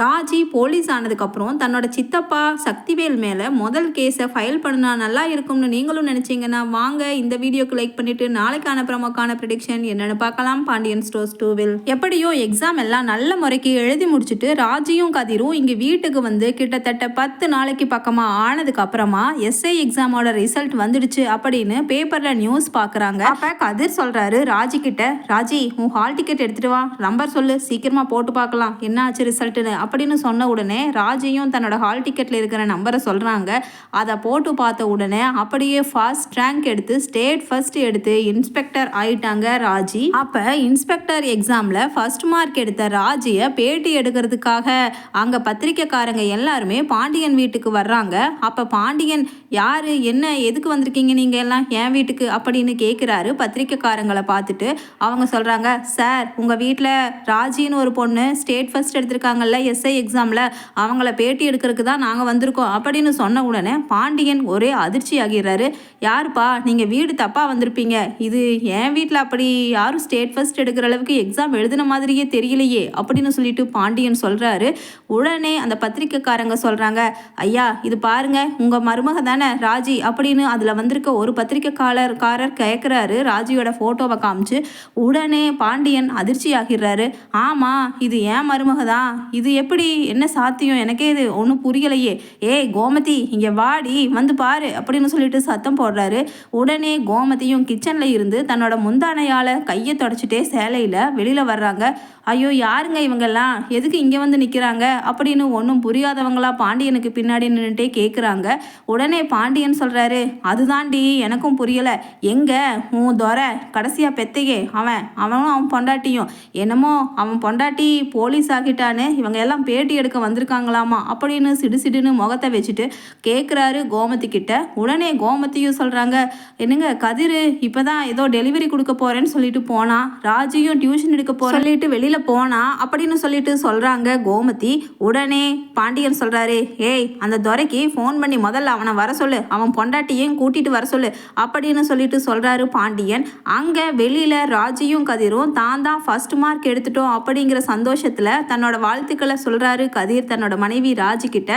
Raji police ஆனதுக்கப்புறம் தன்னோட சித்தப்பா சக்திவேல் மேலே முதல் கேஸை ஃபைல் பண்ணா நல்லா இருக்கும்னு நீங்களும் நினச்சிங்கன்னா வாங்க இந்த வீடியோக்கு லைக் பண்ணிவிட்டு நாளைக்கான ப்ரமோக்கான ப்ரிடிக்ஷன் என்னென்னு பார்க்கலாம். பாண்டியன் ஸ்டோர்ஸ் டூவில் எப்படியோ எக்ஸாம் எல்லாம் நல்ல முறைக்கு எழுதி முடிச்சுட்டு ராஜியும் கதிரும் இங்கே வீட்டுக்கு வந்து கிட்டத்தட்ட பத்து நாளைக்கு பக்கமாக ஆனதுக்கு அப்புறமா எஸ்ஐ எக்ஸாமோட ரிசல்ட் வந்துடுச்சு அப்படின்னு பேப்பரில் நியூஸ் பார்க்குறாங்க அப்போ கதிர் சொல்கிறாரு ராஜி கிட்ட ராஜி உன் ஹால் டிக்கெட் எடுத்துகிட்டு வா. நம்பர் சொல்லு. சீக்கிரமாக போட்டு பார்க்கலாம். என்ன ஆச்சு ரிசல்ட்டுன்னு அப்படின்னு சொன்ன உடனே ராஜையும் தன்னோட ஹால் டிக்கெட்டில் இருக்கிற நம்பரை சொல்கிறாங்க அதை போட்டு பார்த்த உடனே அப்படியே ஃபர்ஸ்ட் ரேங்க் எடுத்து ஸ்டேட் ஃபர்ஸ்ட் எடுத்து இன்ஸ்பெக்டர் ஆயிட்டாங்க ராஜி. அப்போ இன்ஸ்பெக்டர் எக்ஸாமில் ஃபர்ஸ்ட் மார்க் எடுத்த ராஜியை பேட்டி எடுக்கிறதுக்காக அங்கே பத்திரிக்கைக்காரங்க எல்லாருமே பாண்டியன் வீட்டுக்கு வர்றாங்க. அப்போ பாண்டியன் யார்? என்ன? எதுக்கு வந்திருக்கீங்க நீங்கள் எல்லாம்? என் வீட்டுக்கு? அப்படின்னு கேட்குறாரு பத்திரிக்கைக்காரங்களை பார்த்துட்டு. அவங்க சொல்கிறாங்க சார் உங்கள் வீட்டில் ராஜின்னு ஒரு பொண்ணு ஸ்டேட் ஃபர்ஸ்ட் எடுத்திருக்காங்கல்ல எஸ்ஐ எக்ஸாமில் அவங்கள பேட்டி எடுக்கிறதுக்கு தான் நாங்கள் வந்திருக்கோம் அப்படின்னு சொன்ன உடனே பாண்டியன் ஒரே அதிர்ச்சி ஆகிறாரு யாருப்பா நீங்கள் வீடு தப்பாக வந்திருப்பீங்க. இது என் வீட்டில் அப்படி யாரும் ஸ்டேட் ஃபஸ்ட் எடுக்கிற அளவுக்கு எக்ஸாம் எழுதின மாதிரியே தெரியலையே அப்படின்னு சொல்லிட்டு பாண்டியன் சொல்கிறாரு உடனே அந்த பத்திரிக்கைக்காரங்க சொல்கிறாங்க ஐயா இது பாருங்க உங்கள் மருமக தானே ராஜி அப்படின்னு அதில் வந்திருக்க ஒரு பத்திரிக்கைக்காரர்காரர் கேட்குறாரு ராஜியோட ஃபோட்டோவை காமிச்சு. உடனே பாண்டியன் அதிர்ச்சி ஆகிறாரு ஆமாம் இது ஏன் மருமக தான் இது எப்படி என்ன சாத்தியம் எனக்கே இது ஒன்றும் புரியலையே. ஏய் கோமதி இங்கே வாடி வந்து பாரு அப்படின்னு சொல்லிட்டு சத்தம் போ போடுறாரு உடனே கோமதியும் கிச்சனில் இருந்து தன்னோட முந்தானையால் கையை தொடச்சிட்டே சேலையில் வெளியில் வர்றாங்க. ஐயோ யாருங்க இவங்கெல்லாம்? எதுக்கு இங்கே வந்து நிற்கிறாங்க அப்படின்னு ஒன்றும் புரியாதவங்களா பாண்டியனுக்கு பின்னாடி நின்றுட்டே கேட்குறாங்க உடனே பாண்டியன் சொல்கிறாரு அதுதாண்டி எனக்கும் புரியலை. எங்கே? உன் துறை கடைசியாக பெத்தையே. அவன் அவனும் அவன் பொண்டாட்டியும். என்னமோ அவன் பொண்டாட்டி போலீஸ் ஆகிட்டான்னு இவங்க எல்லாம் பேட்டி எடுக்க வந்திருக்காங்களாமா? அப்படின்னு சிடு சிடுன்னு முகத்தை வச்சுட்டு கேட்குறாரு கோமதி கிட்ட உடனே கோமதியும் சொல்கிறாங்க என்னங்க கதிர் இப்போ தான் ஏதோ டெலிவரி கொடுக்க போகிறேன்னு சொல்லிட்டு போனான் ராஜியும் டியூஷன் எடுக்க போகிறேன் சொல்லிட்டு வெளியில் போனா அப்படின்னு சொல்லிட்டு சொல்கிறாங்க கோமதி. உடனே பாண்டியன் சொல்கிறாரு ஏய் அந்த துரைக்கு ஃபோன் பண்ணி முதல்ல அவனை வர சொல்லு. அவன் பொண்டாட்டியும் கூட்டிட்டு வர சொல்லு அப்படின்னு சொல்லிட்டு சொல்கிறாரு பாண்டியன். அங்கே வெளியில் ராஜியும் கதிரும் தான் தான் ஃபர்ஸ்ட் மார்க் எடுத்துட்டோம் அப்படிங்கிற சந்தோஷத்தில் தன்னோட வாழ்த்துக்களை சொல்கிறாரு கதிர் தன்னோட மனைவி ராஜி கிட்ட.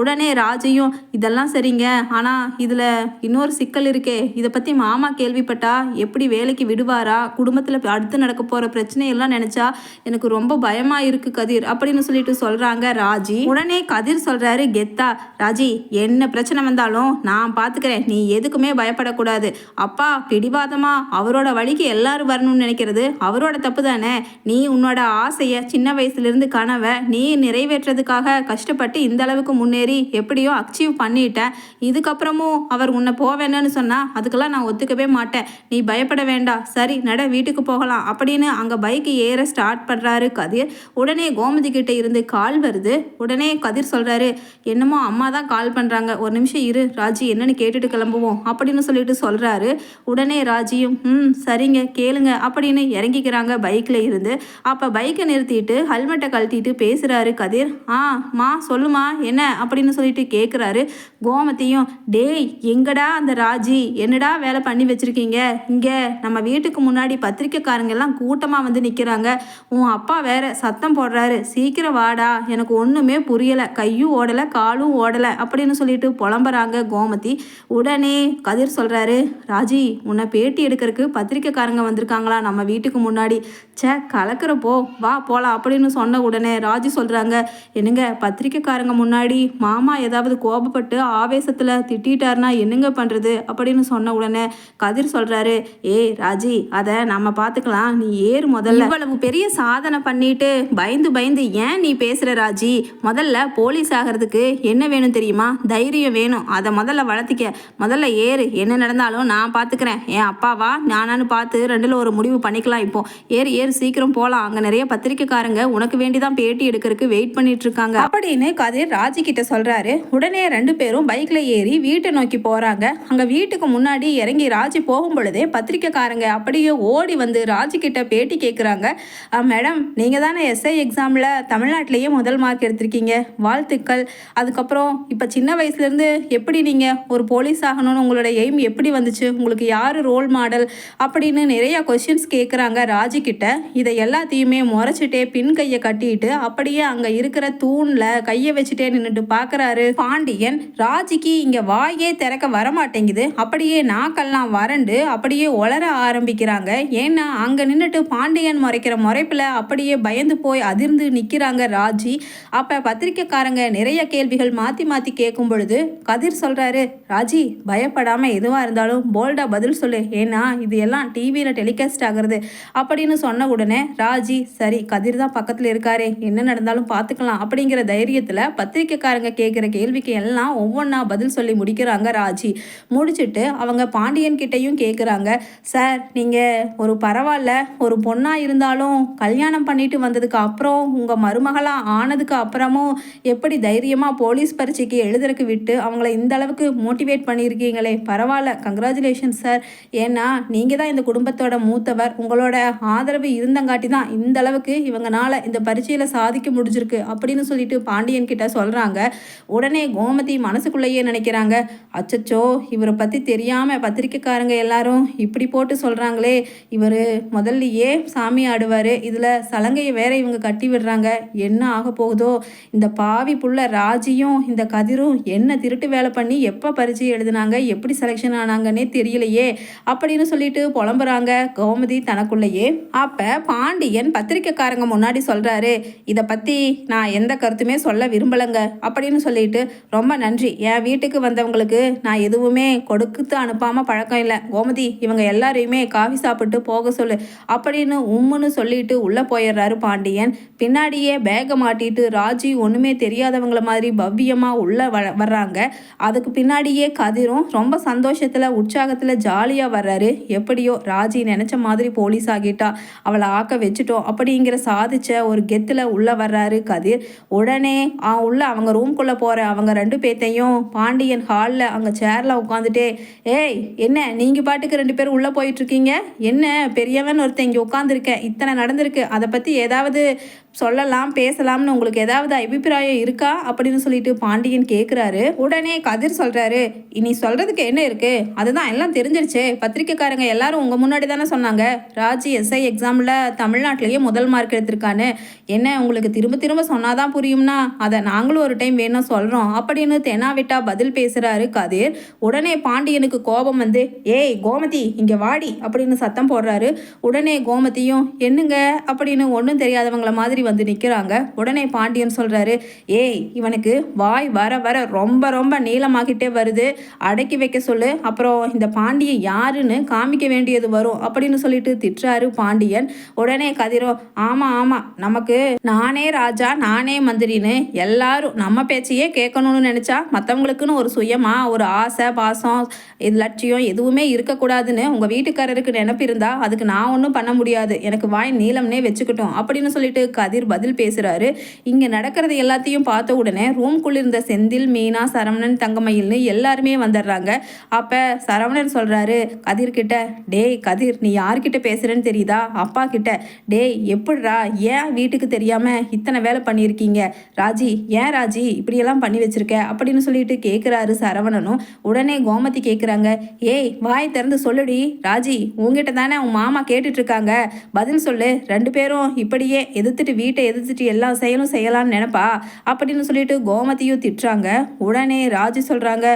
உடனே ராஜியும் இதெல்லாம் சரிங்க ஆனால் இதில் இன்னொரு சிக்கல் இருக்கே. இதை பற்றி மாமா கேள்விப்பட்டா எப்படி வேலைக்கு விடுவாரா? குடும்பத்தில் அடுத்து நடக்க போகிற பிரச்சனையெல்லாம் நினச்சா எனக்கு ரொம்ப பயமாக இருக்கு கதிர் அப்படின்னு சொல்லிட்டு சொல்கிறாங்க ராஜி. உடனே கதிர் சொல்கிறாரு கெத்தா ராஜி என்ன பிரச்சனை வந்தாலும் நான் பாத்துக்கிறேன். நீ எதுக்குமே பயப்படக்கூடாது. அப்பா பிடிவாதமா? அவரோட வழிக்கு எல்லாரும் வரணும்னு நினைக்கிறது அவரோட தப்பு தானே? நீ உன்னோட ஆசையை சின்ன வயசுலேருந்து கனவை நீ நிறைவேற்றதுக்காக கஷ்டப்பட்டு இந்த அளவுக்கு முன்னேறி எப்படியோ அச்சீவ் பண்ணிட்டேன். இதுக்கப்புறமும் அவர் உன்னை போவேன்னு சொன்னால் அதுக்கெல்லாம் நான் ஒத்துக்கவே மாட்டேன். நீ பயப்பட வேண்டாம். சரி நட வீட்டுக்கு போகலாம் அப்படின்னு அங்கே பைக்கு ஏற ஸ்டார்ட் பண்ண பண்ணுறாரு கதிர் உடனே கோமதி கிட்ட இருந்து கால் வருது. உடனே கதிர் சொல்கிறாரு என்னமோ அம்மா தான் கால் பண்ணுறாங்க ஒரு நிமிஷம் இரு. ராஜி என்னன்னு கேட்டுட்டு கிளம்புவோம். அப்படின்னு சொல்லிட்டு சொல்கிறாரு உடனே ராஜியும் ம் சரிங்க கேளுங்க. அப்படின்னு இறங்கிக்கிறாங்க பைக்கில் இருந்து. அப்போ பைக்கை நிறுத்திட்டு ஹெல்மெட்டை கழட்டிட்டு பேசுகிறாரு கதிர். ஆ மா சொல்லுமா என்ன? அப்படின்னு சொல்லிட்டு கேட்குறாரு கோமதியும். டேய் எங்கடா அந்த ராஜி? என்னடா வேலை பண்ணி வச்சிருக்கீங்க? இங்கே நம்ம வீட்டுக்கு முன்னாடி பத்திரிக்கைக்காரங்கெல்லாம் கூட்டமாக வந்து நிற்கிறாங்க உன் அப்பா வேற சத்தம் போடுறாரு. சீக்கிரம் வாடா. எனக்கு ஒன்றுமே புரியலை. கையும் ஓடலை காலும் ஓடலை அப்படின்னு சொல்லிட்டு புலம்புறாங்க கோமதி. உடனே கதிர் சொல்கிறாரு ராஜி உன்னை பேட்டி எடுக்கிறதுக்கு பத்திரிக்கைக்காரங்க வந்திருக்காங்களா? நம்ம வீட்டுக்கு முன்னாடி. ச்சே கலக்கிறப்போ வா போகலாம் அப்படின்னு சொன்ன உடனே ராஜி சொல்கிறாங்க என்னங்க பத்திரிக்கைக்காரங்க முன்னாடி மாமா ஏதாவது கோபப்பட்டு ஆவேசத்தில் திட்டாருனா என்னங்க பண்ணுறது அப்படின்னு சொன்ன உடனே கதிர் சொல்கிறாரு ஏய் ராஜி அதை நம்ம பார்த்துக்கலாம் நீ ஏறு முதல்ல. இவ்வளவு பெரிய சா சாதனை பண்ணிட்டு பயந்து பயந்து ஏன் நீ பேசுகிற ராஜி? முதல்ல போலீஸ் ஆகிறதுக்கு என்ன வேணும் தெரியுமா? தைரியம் வேணும். அதை முதல்ல வளர்த்திக்க. முதல்ல ஏறு. என்ன நடந்தாலும் நான் பார்த்துக்கிறேன் என் அப்பாவா? நானான்னு பார்த்து ரெண்டில் ஒரு முடிவு பண்ணிக்கலாம் இப்போ. ஏறு ஏறு சீக்கிரம் போகலாம் அங்கே நிறைய பத்திரிக்கைக்காரங்க உனக்கு வேண்டி தான் பேட்டி எடுக்கிறதுக்கு வெயிட் பண்ணிட்டு இருக்காங்க அப்படின்னு கதிர் ராஜி கிட்ட சொல்றாரு. உடனே ரெண்டு பேரும் பைக்ல ஏறி வீட்டை நோக்கி போறாங்க. அங்க வீட்டுக்கு முன்னாடி இறங்கி ராஜி போகும் பொழுதே பத்திரிக்கைக்காரங்க அப்படியே ஓடி வந்து ராஜி கிட்ட பேட்டி கேட்குறாங்க மேடம் நீங்கள் தானே எஸ்ஐ எக்ஸாமில் தமிழ்நாட்டிலேயே முதல் மார்க் எடுத்திருக்கீங்க. வாழ்த்துக்கள். அதுக்கப்புறம் இப்போ சின்ன வயசுலேருந்து எப்படி நீங்கள் ஒரு போலீஸ் ஆகணும்னு உங்களோட எய்ம் எப்படி வந்துச்சு? உங்களுக்கு யார் ரோல் மாடல் அப்படின்னு நிறையா கொஷின்ஸ் கேட்குறாங்க ராஜிக்கிட்ட இதை எல்லாத்தையுமே முறைச்சிட்டே பின் கையை கட்டிட்டு அப்படியே அங்கே இருக்கிற தூணில் கையை வச்சுட்டே நின்றுட்டு பார்க்குறாரு பாண்டியன். ராஜிக்கு இங்கே வாயே திறக்க வர மாட்டேங்குது அப்படியே நாக்கெல்லாம் வறண்டு அப்படியே உளர ஆரம்பிக்கிறாங்க. ஏன்னா அங்கே நின்றுட்டு பாண்டியன் முறைக்கிற முறைப்பில் அப்படியே பயந்து போய் அதிர்ந்து நிற்கிறாங்க ராஜி. அப்போ பத்திரிக்கைக்காரங்க நிறைய கேள்விகள் மாற்றி மாற்றி கேட்கும் பொழுது கதிர் சொல்கிறாரு ராஜி பயப்படாமல் எதுவாக இருந்தாலும் போல்டாக பதில் சொல்லு. ஏன்னா இது எல்லாம் டிவியில் டெலிகாஸ்ட் ஆகுறது. அப்படின்னு சொன்ன உடனே ராஜி சரி கதிர் தான் பக்கத்தில் இருக்காரே. என்ன நடந்தாலும் பார்த்துக்கலாம் அப்படிங்கிற தைரியத்தில் பத்திரிக்கைக்காரங்க கேட்குற கேள்விக்கு எல்லாம் ஒவ்வொன்றா பதில் சொல்லி முடிக்கிறாங்க ராஜி. முடிச்சுட்டு அவங்க பாண்டியன் கிட்டேயும் கேட்குறாங்க சார் நீங்கள் ஒரு பரவாயில்ல. ஒரு பொண்ணாக இருந்தாலும் கல்யாணம் பண்ணிட்டு வந்ததுக்கு அப்புறம் உங்கள் மருமகளாக ஆனதுக்கு அப்புறமும் எப்படி தைரியமாக போலீஸ் பரீட்சைக்கு எழுதுறதுக்கு விட்டு அவங்கள இந்த அளவுக்கு மோட்டிவேட் பண்ணியிருக்கீங்களே? பரவாயில்ல. கங்க்ராச்சுலேஷன் சார் ஏன்னா நீங்கள் தான் இந்த குடும்பத்தோட மூத்தவர். உங்களோட ஆதரவு இருந்தங்காட்டி தான் இந்த அளவுக்கு இவங்கனால இந்த பரீட்சையில் சாதிக்க முடிஞ்சிருக்கு அப்படின்னு சொல்லிட்டு பாண்டியன் கிட்ட சொல்கிறாங்க உடனே கோமதி மனசுக்குள்ளேயே நினைக்கிறாங்க. அச்சச்சோ இவரை பற்றி தெரியாமல் பத்திரிக்கைக்காரங்க எல்லாரும் இப்படி போட்டு சொல்கிறாங்களே இவர் முதல்லையே சாமி ஆடுவார். இதில் சலங்கையை வேற இவங்க கட்டி விடுறாங்க. என்ன ஆக போகுதோ? இந்த பாவி புள்ள ராஜியும் இந்த கதிரும் என்ன திருட்டு வேலை பண்ணி எப்போ பரிச்சை எழுதுனாங்க? எப்படி செலெக்ஷன் ஆனாங்கன்னே தெரியலையே. அப்படின்னு சொல்லிட்டு புலம்புறாங்க கோமதி தனக்குள்ளேயே. அப்போ பாண்டியன் பத்திரிக்கைக்காரங்க முன்னாடி சொல்கிறாரு இதை பற்றி நான் எந்த கருத்துமே சொல்ல விரும்பலைங்க. அப்படின்னு சொல்லிட்டு ரொம்ப நன்றி. என் வீட்டுக்கு வந்தவங்களுக்கு நான் எதுவுமே கொடுத்து அனுப்பாமல் பழக்கம் இல்லை. கோமதி இவங்க எல்லாரையுமே காஃபி சாப்பிட்டு போக சொல்லு. அப்படின்னு உம்முன்னு சொல்லிட்டு உள்ளே போயிடுறாரு பாண்டியன். பின்னாடியே பேகை மாட்டிட்டு ராஜி ஒன்றுமே தெரியாதவங்கள மாதிரி பவ்யமாக உள்ளே வ வர்றாங்க. அதுக்கு பின்னாடியே கதிரும் ரொம்ப சந்தோஷத்தில் உற்சாகத்தில் ஜாலியாக வர்றாரு. எப்படியோ ராஜி நினச்ச மாதிரி போலீஸ் ஆகிட்டா அவளை ஆக்க வச்சுட்டோம் அப்படிங்கிற சாதிச்ச ஒரு கெத்தில் உள்ளே வர்றாரு கதிர். உடனே உள்ள அவங்க ரூம்குள்ளே போகிற அவங்க ரெண்டு பேர்த்தையும் பாண்டியன் ஹாலில் அங்கே சேரில் உட்காந்துட்டே ஏய் என்ன நீங்கள் பாட்டுக்கு ரெண்டு பேரும் உள்ளே போயிட்டுருக்கீங்க என்ன பெரியவன் ஒருத்தன் இங்கே உட்காந்துருக்கேன் இத்தனை நடந்திருக்கு அதை பற்றி ஏதாவது சொல்லலாம் பேசலாம்னு உங்களுக்கு ஏதாவது அபிப்பிராயம் இருக்கா அப்படின்னு சொல்லிட்டு பாண்டியன் கேட்குறாரு உடனே கதிர் சொல்கிறாரு இனி சொல்கிறதுக்கு என்ன இருக்குது அதுதான் எல்லாம் தெரிஞ்சிருச்சு. பத்திரிக்கைக்காரங்க எல்லாரும் உங்கள் முன்னாடி தானே சொன்னாங்க. ராஜி எஸ்ஐ எக்ஸாமில் தமிழ்நாட்டிலேயே முதல் மார்க் எடுத்திருக்கான்னு. என்ன உங்களுக்கு திரும்ப திரும்ப சொன்னாதான் புரியும்னா? அதை நாங்களும் ஒரு டைம் வேணும் சொல்கிறோம் அப்படின்னு தெனாவிட்டா பதில் பேசுகிறாரு கதிர். உடனே பாண்டியனுக்கு கோபம் வந்து ஏய் கோமதி இங்கே வாடி அப்படின்னு சத்தம் போடுறாரு. உடனே கோமதியும் என்னங்க? அப்படின்னு ஒன்றும் தெரியாதவங்கள மாதிரி வந்து நிற்கிறாங்க உடனே பாண்டியன் சொல்கிறாரு ஏய் இவனுக்கு வாய் வர வர ரொம்ப ரொம்ப நீளமாகிட்டே வருது. அடக்கி வைக்க சொல்லு. அப்புறம் இந்த பாண்டியன் யாருன்னு காமிக்க வேண்டியது வரும். அப்படின்னு சொல்லிட்டு திட்டுறாரு பாண்டியன். உடனே கதிரோ ஆமாம் ஆமாம் நமக்கு நானே ராஜா நானே மந்திரின்னு எல்லாரும் நம்ம பேச்சையே கேட்கணும்னு நினச்சா மற்றவங்களுக்குன்னு ஒரு சுயமாக ஒரு ஆசை பாசம் இது லட்சியம் எதுவுமே இருக்கக்கூடாதுன்னு உங்கள் வீட்டுக்காரருக்கு நினப்பு இருந்தால் அதுக்கு நான் ஒன்றும் பண்ண முடியாது. எனக்கு வாய் நீளம்னே வச்சுக்கிட்டோம். அப்படின்னு சொல்லிட்டு கதிர் கதிர் பதில் பேசுகிறாரு இங்கே நடக்கிறது எல்லாத்தையும் பார்த்த உடனே ரூம்குள்ள இருந்த செந்தில் மீனா சரவணன் தங்கமயில்னு எல்லாருமே வந்துடுறாங்க. அப்போ சரவணன் சொல்கிறாரு கதிர் கிட்ட டேய் கதிர் நீ யார்கிட்ட பேசுகிறேன்னு தெரியுதா? அப்பா கிட்ட டேய் எப்படிரா ஏன் வீட்டுக்கு தெரியாமல் இத்தனை வேலை பண்ணியிருக்கீங்க? ராஜி ஏன் ராஜி இப்படியெல்லாம் பண்ணி வச்சிருக்க? அப்படின்னு சொல்லிட்டு கேட்குறாரு சரவணனும். உடனே கோமதி கேட்குறாங்க ஏய் வாய் திறந்து சொல்லுடி. ராஜி உங்ககிட்ட தானே உன் மாமா கேட்டுட்ருக்காங்க பதில் சொல்லு. ரெண்டு பேரும் இப்படியே எதிர்த்துட்டு வீட்டை எதிர்த்துட்டு எல்லா செயலும் செய்யலாம்னு நினைப்பா? அப்படின்னு சொல்லிட்டு கோமதியும் திட்டுறாங்க. உடனே ராஜி சொல்கிறாங்க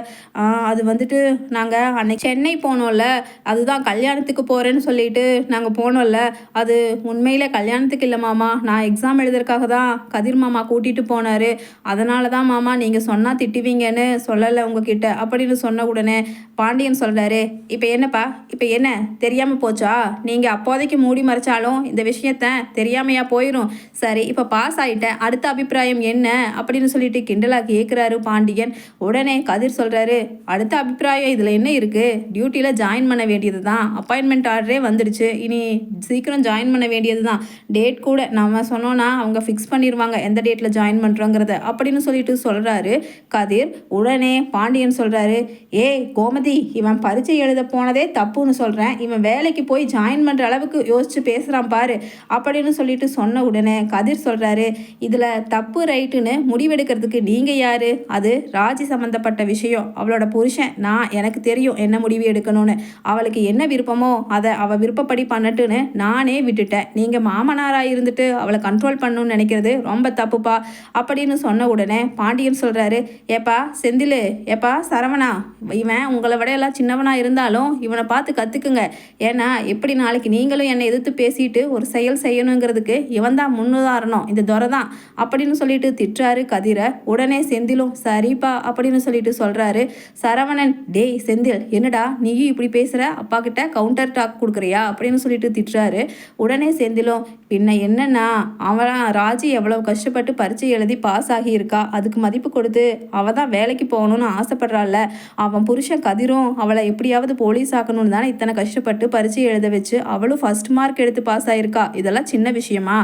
அது வந்துட்டு நாங்கள் அன்னைக்கு சென்னை போனோம்ல அதுதான் கல்யாணத்துக்கு போகிறேன்னு சொல்லிட்டு நாங்கள் போனோம்ல அது உண்மையில் கல்யாணத்துக்கு இல்லை மாமா. நான் எக்ஸாம் எழுதுறதுக்காக தான் கதிர் மாமா கூட்டிகிட்டு போனார். அதனால தான் மாமா நீங்கள் சொன்னால் திட்டுவீங்கன்னு சொல்லலை உங்ககிட்ட அப்படின்னு சொன்ன உடனே பாண்டியன் சொல்கிறாரு இப்போ என்னப்பா? இப்போ என்ன? தெரியாமல் போச்சா? நீங்கள் அப்போதைக்கு மூடி மறைச்சாலும் இந்த விஷயத்த தெரியாமையா போயிடும் சரி இப்போ பாஸ் ஆகிட்டேன் அடுத்த அபிப்பிராயம் என்ன? அப்படின்னு சொல்லிட்டு கிண்டலா கேட்குறாரு பாண்டியன். உடனே கதிர் சொல்கிறாரு அடுத்த அபிப்பிராயம் இதில் என்ன இருக்குது டியூட்டியில் ஜாயின் பண்ண வேண்டியது தான் அப்பாயின்மெண்ட் ஆர்டரே வந்துடுச்சு. இனி சீக்கிரம் ஜாயின் பண்ண வேண்டியது தான் டேட் கூட நம்ம சொன்னோன்னா அவங்க ஃபிக்ஸ் பண்ணிடுவாங்க எந்த டேட்டில் ஜாயின் பண்ணுறோங்கிறத அப்படின்னு சொல்லிட்டு சொல்கிறாரு கதிர். உடனே பாண்டியன் சொல்கிறாரு ஏய் கோமதி இவன் பரீட்சை எழுத போனதே தப்புன்னு சொல்கிறேன் இவன் வேலைக்கு போய் ஜாயின் பண்ணுற அளவுக்கு யோசிச்சு பேசுகிறான் பாரு. அப்படின்னு சொல்லிட்டு சொன்ன உடனே கதிர் சொல்கிறாரு இதில் தப்பு ரைட்டுன்னு முடிவெடுக்கிறதுக்கு நீங்கள் யார்? அது ராஜி சம்மந்தப்பட்ட விஷயம். அவளோட புருஷன் நான் எனக்கு தெரியும் என்ன முடிவு எடுக்கணும்னு. அவளுக்கு என்ன விருப்பமோ அதை அவள் விருப்பப்படி பண்ணட்டுன்னு நானே விட்டுட்டேன். நீங்கள் மாமனாராக இருந்துட்டு அவளை கண்ட்ரோல் பண்ணணும்னு நினைக்கிறது ரொம்ப தப்புப்பா அப்படின்னு சொன்ன உடனே பாண்டியன் சொல்கிறாரு ஏப்பா செந்தில் ஏப்பா சரவணா இவன் உங்களை விட எல்லாம் சின்னவனாக இருந்தாலும் இவனை பார்த்து கற்றுக்குங்க ஏன்னா எப்படி நாளைக்கு நீங்களும் என்னை எதிர்த்து பேசிட்டு ஒரு செயல் செய்யணுங்கிறதுக்கு இவன் தான் முன்னுதாரணம். இந்த துறை தான். அப்படின்னு சொல்லிட்டு திட்டுறாரு கதிரை. உடனே செந்திலும் சரிப்பா அப்படின்னு சொல்லிட்டு சொல்கிறாரு சரவணன் டேய் செந்தில் என்னடா நீயும் இப்படி பேசுகிற அப்பா கிட்ட கவுண்டர் டாக் கொடுக்குறியா? அப்படின்னு சொல்லிட்டு திட்டுறாரு. உடனே செந்திலும் பின்ன என்னன்னா அவன் ராஜி எவ்வளோ கஷ்டப்பட்டு பரீட்சை எழுதி பாஸ் ஆகியிருக்கா? அதுக்கு மதிப்பு கொடுத்து அவள் தான் வேலைக்கு போகணும்னு ஆசைப்படுறாள்ல. அவன் புருஷன் கதிரும் அவளை எப்படியாவது போலீஸ் ஆக்கணும்னு தானே இத்தனை கஷ்டப்பட்டு பரீட்சை எழுத வச்சு அவளும் ஃபர்ஸ்ட் மார்க் எடுத்து பாஸ் ஆகிருக்கா இதெல்லாம் சின்ன விஷயமா?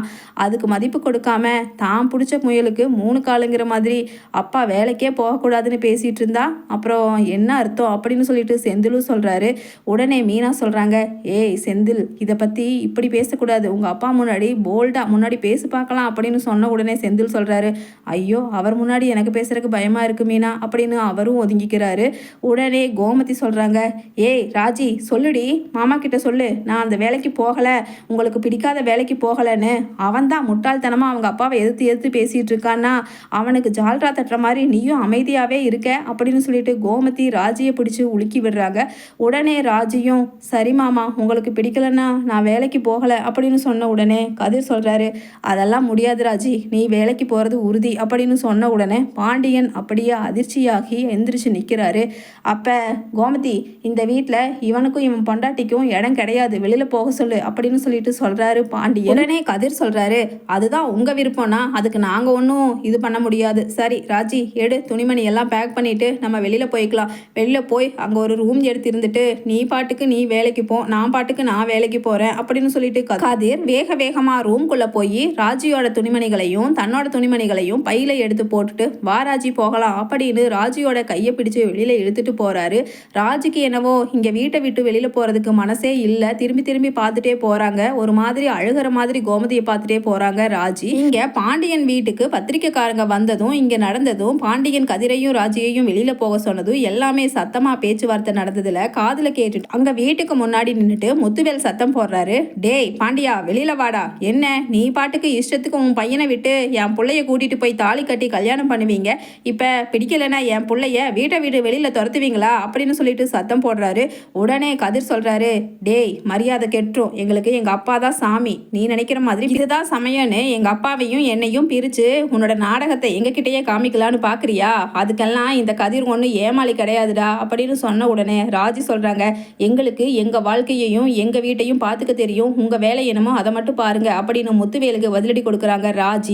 அதுக்கு மதிப்பு கொடுக்காம தான் பிடிச்ச முயலுக்கு மூணு காலுங்கிற மாதிரி அப்பா வேலைக்கே போகக்கூடாதுன்னு பேசிட்டு இருந்தா? அப்புறம் என்ன அர்த்தம் அப்படின்னு சொல்லிட்டு செந்திலும் சொல்கிறாரு உடனே மீனா சொல்கிறாங்க ஏய் செந்தில் இதை பற்றி இப்படி பேசக்கூடாது. உங்கள் அப்பா முன்னாடி போல்டாக முன்னாடி பேசி பார்க்கலாம் அப்படின்னு சொன்ன உடனே செந்தில் சொல்கிறாரு ஐயோ அவர் முன்னாடி எனக்கு பேசுறதுக்கு பயமாக இருக்கு மீனா அப்படின்னு அவரும் ஒதுங்கிக்கிறாரு. உடனே கோமதி சொல்கிறாங்க ஏய் ராஜி சொல்லுடி. மாமா கிட்ட சொல்லு. நான் அந்த வேலைக்கு போகலை. உங்களுக்கு பிடிக்காத வேலைக்கு போகலைன்னு. அவன் தான் முட்டாள்தனமாக அவங்க அப்பாவை எதிர்த்து எதிர்த்து பேசிகிட்டு இருக்கான்னா அவனுக்கு ஜால்ரா தட்டுற மாதிரி நீயும் அமைதியாகவே இருக்க அப்படின்னு சொல்லிட்டு கோமதி ராஜியை பிடிச்சி உலுக்கி விடுறாங்க. உடனே ராஜியும் சரி மாமா உங்களுக்கு பிடிக்கலன்னா நான் வேலைக்கு போகலை அப்படின்னு சொன்ன உடனே கதிர் சொல்கிறாரு அதெல்லாம் முடியாது ராஜி. நீ வேலைக்கு போகிறது உறுதி. அப்படின்னு சொன்ன உடனே பாண்டியன் அப்படியே அதிர்ச்சியாகி எந்திரிச்சு நிற்கிறாரு அப்போ கோமதி இந்த வீட்டில் இவனுக்கும் இவன் பொண்டாட்டிக்கும் இடம் கிடையாது. வெளியில் போக சொல்லு. அப்படின்னு சொல்லிட்டு சொல்கிறாரு பாண்டியன். உடனே கதிர் சொல்கிறாரு அதுதான் உங்கள் விருப்பம்னா அதுக்கு நாங்கள் ஒன்றும் இது பண்ண முடியாது. சரி ராஜி எடு. துணிமணி எல்லாம் பேக் பண்ணிட்டு நம்ம வெளியில் போய்க்கலாம். வெளியில் போய் அங்கே ஒரு ரூம் எடுத்து இருந்துட்டு நீ பாட்டுக்கு நீ வேலைக்கு போ நான் பாட்டுக்கு நான் வேலைக்கு போகிறேன் அப்படின்னு சொல்லிட்டு கதிர் வேக வேக வேகமாக ரூம்குள்ளே போய் ராஜியோட துணிமணிகளையும் தன்னோட துணிமணிகளையும் பையில் எடுத்து போட்டுட்டு வா ராஜி போகலாம். அப்படின்னு ராஜியோட கையை பிடிச்சு வெளியில் இழுத்துட்டு போகிறாரு ராஜிக்கு என்னவோ இங்கே வீட்டை விட்டு வெளியில் போகிறதுக்கு மனசே இல்லை. திரும்பி திரும்பி பார்த்துட்டே போகிறாங்க ஒரு மாதிரி அழுகிற மாதிரி கோமதியை பார்த்துட்டே போகிறாங்க ராஜி. இங்கே பாண்டியன் வீட்டுக்கு பத்திரிக்கைக்காரங்க வந்ததும் இங்கே நடந்ததும் பாண்டியன் கதிரையும் ராஜியையும் வெளியில் போக சொன்னதும் எல்லாமே சத்தமாக பேச்சுவார்த்தை நடந்ததில் காதில் கேட்டுட்டு அங்கே வீட்டுக்கு முன்னாடி நின்றுட்டு முத்துவேல் சத்தம் போடுறாரு. டேய் பாண்டியா வெளியில வாடா. என்ன நீ பாட்டுக்கு இஷ்டத்துக்கு உன் பையனை விட்டு என் பிள்ளைய கூட்டிட்டு போய் தாலி கட்டி கல்யாணம் பண்ணுவீங்க? இப்ப பிடிக்கலைன்னா என் பிள்ளைய வீட்டை வீடு வெளியில துரத்துவீங்களா? அப்படின்னு சொல்லிட்டு சத்தம் போடுறாரு. உடனே கதிர் சொல்றாரு டேய் மரியாதை கெட்டுரும். எங்களுக்கு எங்க அப்பா தான் சாமி. நீ நினைக்கிற மாதிரி இதுதான் சமயம்னு எங்க அப்பாவையும் என்னையும் பிரிச்சு உன்னோட நாடகத்தை எங்ககிட்டயே காமிக்கலான்னு பாக்குறியா? அதுக்கெல்லாம் இந்த கதிர் ஒண்ணு ஏமாளி கிடையாதுடா அப்படின்னு சொன்ன உடனே ராஜி சொல்றாங்க எங்களுக்கு எங்க வாழ்க்கையையும் எங்க வீட்டையும் பார்த்துக்க தெரியும். உங்க வேலை என்னமோ அதை மட்டும் பாருங்க அப்படின்னு முத்துவேலுக்கு பதிலடி கொடுக்குறாங்க ராஜி.